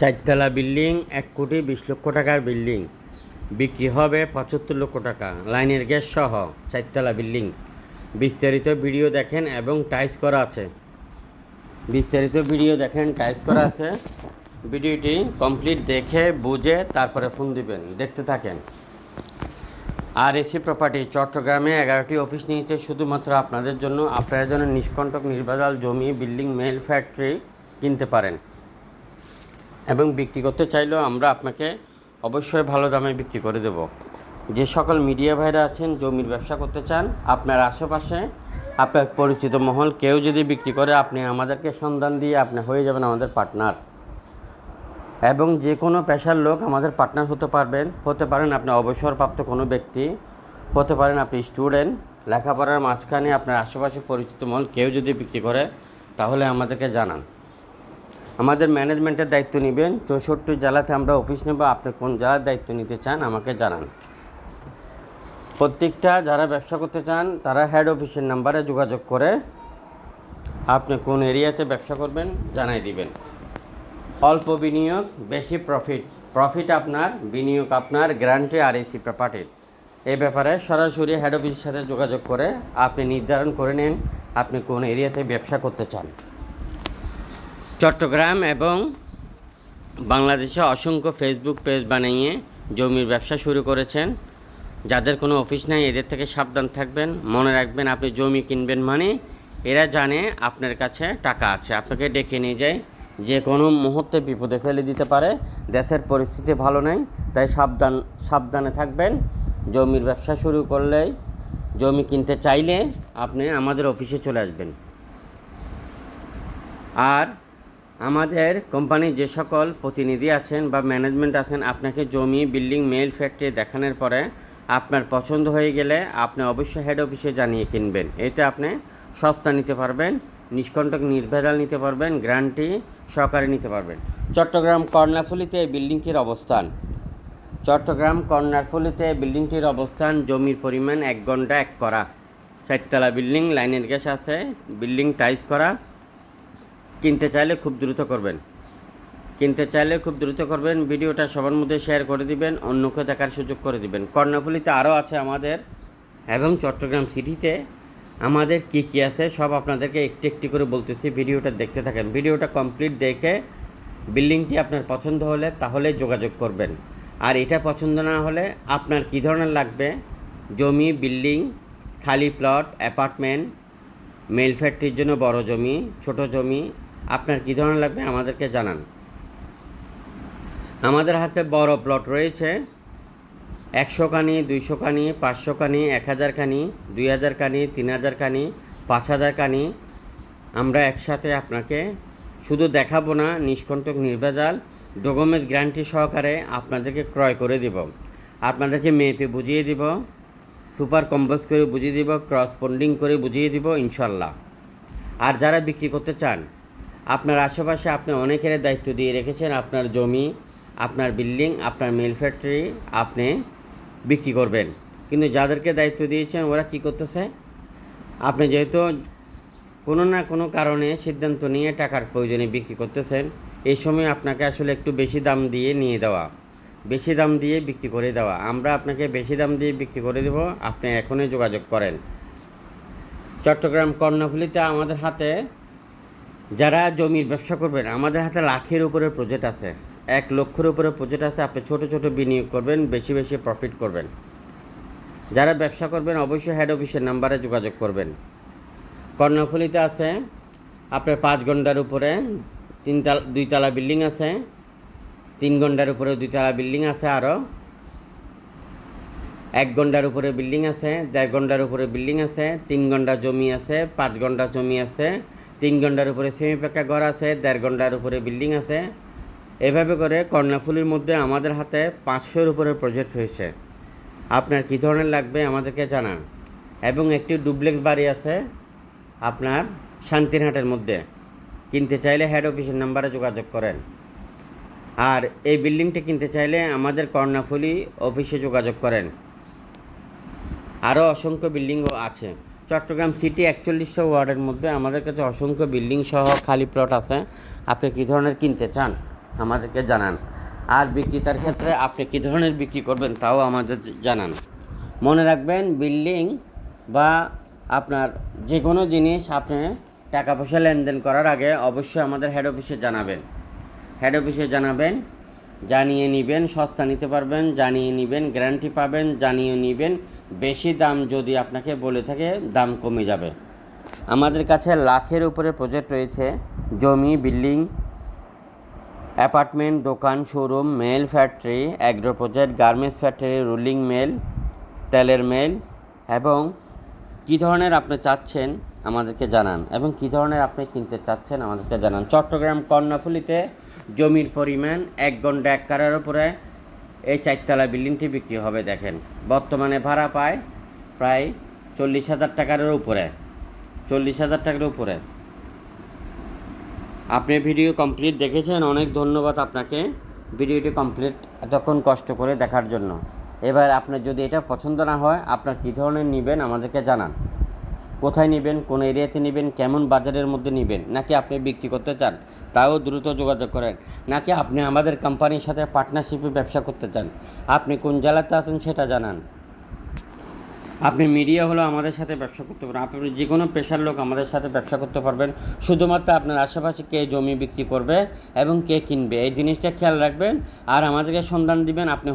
চারতলা বিল্ডিং, এক কোটি বিশ লক্ষ টাকার বিল্ডিং। বিক্রি হবে পঁচাত্তর লক্ষ টাকা। লাইনের গ্যাস সহ চারতলা বিল্ডিং। বিস্তারিত ভিডিও দেখেন এবং টাইস করা আছে। বিস্তারিত ভিডিও দেখেন, টাইস করা আছে। ভিডিওটি কমপ্লিট দেখে, বুঝে, তারপরে ফোন দিবেন। দেখতে থাকেন। আর এসি প্রপার্টি চট্টগ্রামে এগারোটি অফিস নিয়েছে শুধুমাত্র আপনাদের জন্য। আপনারা যেন নিষ্কণ্টক নির্বাচাল জমি, বিল্ডিং, মেল ফ্যাক্টরি কিনতে পারেন। এবং বিক্রি করতে চাইলেও আমরা আপনাকে অবশ্যই ভালো দামে বিক্রি করে দেব। যে সকল মিডিয়া ভাইরা আছেন, জমির ব্যবসা করতে চান, আপনার আশেপাশে আপনার পরিচিত মহল কেউ যদি বিক্রি করে, আপনি আমাদেরকে সন্ধান দিয়ে আপনি হয়ে যাবেন আমাদের পার্টনার। এবং যে কোনো পেশার লোক আমাদের পার্টনার হতে পারবেন। হতে পারেন আপনি অবসরপ্রাপ্ত কোনো ব্যক্তি, হতে পারেন আপনি স্টুডেন্ট। লেখাপড়ার মাঝখানে আপনার আশেপাশে পরিচিত মহল কেউ যদি বিক্রি করে, তাহলে আমাদেরকে জানান। আমাদের ম্যানেজমেন্টের দায়িত্ব নেবেন। চৌষট্টি জেলাতে আমরা অফিস নেব। আপনি কোন জেলার দায়িত্ব নিতে চান, আমাকে জানান। প্রত্যেকটা যারা ব্যবসা করতে চান, তারা হেড অফিসের নাম্বারে যোগাযোগ করে আপনি কোন এরিয়াতে ব্যবসা করবেন জানাই দিবেন। অল্প বিনিয়োগ, বেশি প্রফিট প্রফিট আপনার, বিনিয়োগ আপনার গ্যারান্টি আর এসি প্রপার্টির এই ব্যাপারে সরাসরি হেড অফিসের সাথে যোগাযোগ করে আপনি নির্ধারণ করে নিন আপনি কোন এরিয়াতে ব্যবসা করতে চান। চট্টগ্রাম এবং বাংলাদেশে অসংখ্য ফেসবুক পেজ বানিয়ে জমির ব্যবসা শুরু করেছেন। যাদের কোনো অফিস নাই, এদের থেকে সাবধান থাকবেন। মনে রাখবেন, আপনি জমি কিনবেন মানে এরা জানে আপনার কাছে টাকা আছে। আপনাকে ডেকে নিয়ে যায়, যে কোনো মুহূর্তে বিপদে ফেলে দিতে পারে। দেশের পরিস্থিতি ভালো নেই, তাই সাবধান, সাবধানে থাকবেন। জমির ব্যবসা শুরু করলেই, জমি কিনতে চাইলে আপনি আমাদের অফিসে চলে আসবেন। আর আমাদের কোম্পানির যে সকল প্রতিনিধি আছেন বা ম্যানেজমেন্ট আছেন, আপনাকে জমি বিল্ডিং মেল ফ্যাক্টরি দেখানোর পরে আপনার পছন্দ হয়ে গেলে আপনি অবশ্যই হেড অফিসে জানিয়ে কিনবেন। এতে আপনি সস্তা নিতে পারবেন, নিষ্কণ্টক নির্ভেজাল নিতে পারবেন গ্যারান্টি সহকারে নিতে পারবেন। চট্টগ্রাম কর্ণাফুলিতে বিল্ডিংটির অবস্থান। চট্টগ্রাম কর্ণারফুলিতে বিল্ডিংটির অবস্থান, জমির পরিমাণ এক ঘণ্টা এক করা। চারতলা বিল্ডিং লাইনের গ্যাস আছে বিল্ডিং টাইস করা। কিনতে চাইলে খুব দ্রুত করবেন। কিনতে চাইলে খুব দ্রুত করবেন। ভিডিওটা সবার মধ্যে শেয়ার করে দিবেন, অন্যকে দেখার সুযোগ করে দিবেন। কর্ণফুলিতে আরও আছে আমাদের এবং চট্টগ্রাম সিটিতে আমাদের কী কী আছে সব আপনাদেরকে একটি একটি করে বলতেছি। ভিডিওটা দেখতে থাকেন। ভিডিওটা কমপ্লিট দেখে বিল্ডিংটি আপনার পছন্দ হলে তাহলে যোগাযোগ করবেন। আর এটা পছন্দ না হলে আপনার কী ধরনের লাগবে? জমি, বিল্ডিং, খালি প্লট অ্যাপার্টমেন্ট মেল ফ্যাক্টরির জন্য বড় জমি, ছোট জমি আপনার কী ধরনের লাগবে আমাদেরকে জানান। আমাদের হাতে বড় প্লট রয়েছে। একশো কানি দুইশো কানি পাঁচশো কানি এক হাজার কানি দুই হাজার কানি তিন হাজার কানি পাঁচ হাজার কানি আমরা একসাথে আপনাকে শুধু দেখাবো না, নিষ্কণ্টক নির্ভেজাল ডকুমেন্টস গ্যারান্টি সহকারে আপনাদেরকে ক্রয় করে দিব। আপনাদেরকে মেপে বুঝিয়ে দিব, সুপার কম্বোজ করে বুঝিয়ে দিব ক্রস পন্ডিং করে বুঝিয়ে দিব, ইনশাল্লাহ। আর যারা বিক্রি করতে চান আপনার আশেপাশে আপনি অনেকের দায়িত্ব দিয়ে রেখেছেন। আপনার জমি, আপনার বিল্ডিং, আপনার মিল ফ্যাক্টরি আপনি বিক্রি করবেন। কিন্তু যাদেরকে দায়িত্ব দিয়েছেন, ওরা কি করতেছে? আপনি যেহেতু কোনো না কোনো কারণে সিদ্ধান্ত নিয়ে টাকার প্রয়োজনে বিক্রি করতেছেন, এই সময় আপনাকে আসলে একটু বেশি দাম দিয়ে নিয়ে দেওয়া, বেশি দাম দিয়ে বিক্রি করে দেওয়া। আমরা আপনাকে বেশি দাম দিয়ে বিক্রি করে দেব, আপনি এখনই যোগাযোগ করেন। চট্টগ্রাম কর্ণফুলিতে আমাদের হাতে যারা জমির ব্যবসা করবেন, আমাদের হাতে লাখের উপরে প্রজেক্ট আছে। এক লক্ষের উপরে প্রজেক্ট আছে, আপনি ছোট ছোট বিনিয়োগ করবেন, বেশি বেশি প্রফিট করবেন। যারা ব্যবসা করবেন, অবশ্যই হেড অফিসের নাম্বারে যোগাযোগ করবেন। কর্ণফুলিতে আছে, আপনার পাঁচ ঘণ্টার উপরে তিনতলা দুইতলা বিল্ডিং আছে, তিন ঘণ্টার উপরে দুইতলা বিল্ডিং আছে আরও এক ঘণ্টার উপরে বিল্ডিং আছে, দেড় ঘণ্টার উপরে বিল্ডিং আছে, তিন ঘণ্টা জমি আছে, পাঁচ ঘণ্টা জমি আছে তিন ঘণ্টার উপরে সেমি পাকা ঘর আছে, দেড় ঘণ্টার উপরে বিল্ডিং আছে। এভাবে করে কর্ণাফুলির মধ্যে আমাদের হাতে পাঁচশোর উপরে প্রজেক্ট হয়েছে আপনার কী ধরনের লাগবে আমাদেরকে জানান। এবং একটি ডুপ্লেক্স বাড়ি আছে আপনার শান্তিরহাটের মধ্যে। কিনতে চাইলে হেড অফিসের নাম্বারে যোগাযোগ করেন। আর এই বিল্ডিংটি কিনতে চাইলে আমাদের কর্ণাফুলি অফিসে যোগাযোগ করেন। আরও অসংখ্য বিল্ডিংও আছে। চট্টগ্রাম সিটি একচল্লিশশো ওয়ার্ডের মধ্যে আমাদের কাছে অসংখ্য বিল্ডিং সহ খালি প্লট আছে। আপনি কী ধরনের কিনতে চান? আমাদেরকে জানান। আর বিক্রেতার ক্ষেত্রে আপনি কী ধরনের বিক্রি করবেন তাও আমাদের জানান। মনে রাখবেন, বিল্ডিং বা আপনার যে কোনো জিনিস আপনি টাকা পয়সা লেনদেন করার আগে অবশ্যই আমাদের হেড অফিসে জানাবেন। হেড অফিসে জানাবেন জানিয়ে নেবেন, সস্তা নিতে পারবেন, জানিয়ে নেবেন, গ্যারান্টি পাবেন, জানিয়ে নেবেন। বেশি দাম যদি আপনাকে বলে থাকে, দাম কমে যাবে। আমাদের কাছে লাখের উপরে প্রজেক্ট রয়েছে। জমি, বিল্ডিং, অ্যাপার্টমেন্ট, দোকান, showroom, mill factory, agro project, garments factory, rolling mill, তেলের মেল এবং কী ধরনের আপনি চাচ্ছেন আমাদেরকে জানান এবং কী ধরনের আপনি কিনতে চাচ্ছেন আমাদেরকে জানান। চট্টগ্রাম কর্ণফুলিতে জমির পরিমাণ এক ঘণ্টা এক কারের উপরে এই চারতলা বিল্ডিংটি বিক্রি হবে, দেখেন। বর্তমানে ভাড়া পায় প্রায় চল্লিশ হাজার টাকার উপরে। চল্লিশ হাজার টাকার উপরে। আপনি ভিডিও কমপ্লিট দেখেছেন, অনেক ধন্যবাদ আপনাকে ভিডিওটি কমপ্লিট এতক্ষণ কষ্ট করে দেখার জন্য। এবার আপনার যদি এটা পছন্দ না হয়, আপনার কী ধরনের নেবেন আমাদেরকে জানান। কোথায় নেবেন, কোন এরিয়াতে নেবেন, কেমন বাজারের মধ্যে নেবেন, নাকি আপনি বিক্রি করতে চান, তাও দ্রুত যোগাযোগ করেন, নাকি আপনি আমাদের কোম্পানির সাথে পার্টনারশিপে ব্যবসা করতে চান, আপনি কোন জেলাতে আছেন সেটা জানান। আপনি মিডিয়া হলো আমাদের সাথে ব্যবসা করতে পারেন আপনি যে কোনো পেশার লোক আমাদের সাথে ব্যবসা করতে পারবেন, শুধুমাত্র আপনার আশেপাশে কে জমি বিক্রি করবে এবং কে কিনবে, এই জিনিসটা খেয়াল রাখবেন, আর আমাদেরকে সন্ধান দিবেন, আপনি